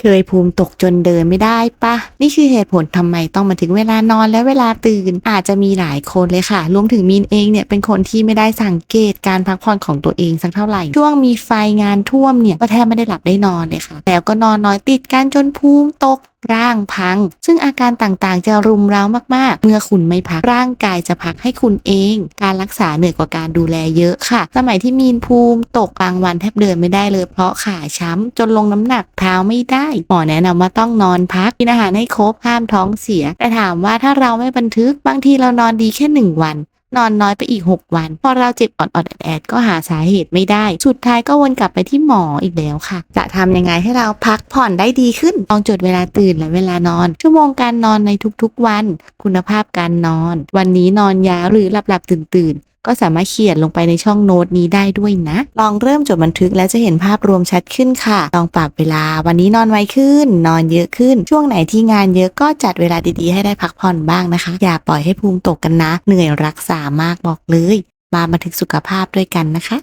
เคยภูมิตกจนเดินไม่ได้ปะนี่คือเหตุผลทำไมต้องมาถึงเวลานอนและเวลาตื่น อาจจะมีหลายคนเลยค่ะ รวมถึงมีนเองเนี่ยเป็นคนที่ไม่ได้สังเกตการพักผ่อนของตัวเองสักเท่าไหร่ ช่วงมีไฟงานท่วมเนี่ยก็แทบไม่ได้หลับได้นอนเลยค่ะ แล้วก็นอนน้อยติดกันจนภูมิตก ร่างพัง ซึ่งอาการต่างๆ จะรุมเร้ามากๆ เมื่อคุณไม่พักร่างกายจะพักให้คุณเอง การรักษาเหนื่อยกว่าการดูแลเยอะค่ะ สมัยที่มีนภูมิตกกลางวันแทบเดินไม่ได้เลย เพราะขาช้ำจนลงน้ำหนักเท้าไม่ได้หมอแนะนำว่าต้องนอนพักกินอาหารให้ครบห้ามท้องเสีย แต่ถามว่าถ้าเราไม่บันทึกบางทีเรานอนดีแค่หนึ่งวัน นอนน้อยไปอีก 6 วัน พอเราเจ็บออดๆแอดๆก็หาสาเหตุไม่ได้ สุดท้ายก็วนกลับไปที่หมออีกแล้วค่ะ จะทำยังไงให้เราพักผ่อนได้ดีขึ้นลองจดเวลาตื่นและเวลานอน ชั่วโมงการนอนในทุกๆวัน คุณภาพการนอน วันนี้นอนยาวหรือหลับๆตื่นๆ ก็สามารถเขียนลงไปในช่องโน้ตนี้ได้ด้วยนะ ลองเริ่มจดบันทึกแล้วจะเห็นภาพรวมชัดขึ้นค่ะ ลองปรับเวลาวันนี้นอนไวขึ้น นอนเยอะขึ้น ช่วงไหนที่งานเยอะก็จัดเวลาดีๆให้ได้พักผ่อนบ้างนะคะ อย่าปล่อยให้ภูมิตกกันนะ เหนื่อยรักษามากบอกเลย มาบันทึกสุขภาพด้วยกันนะคะ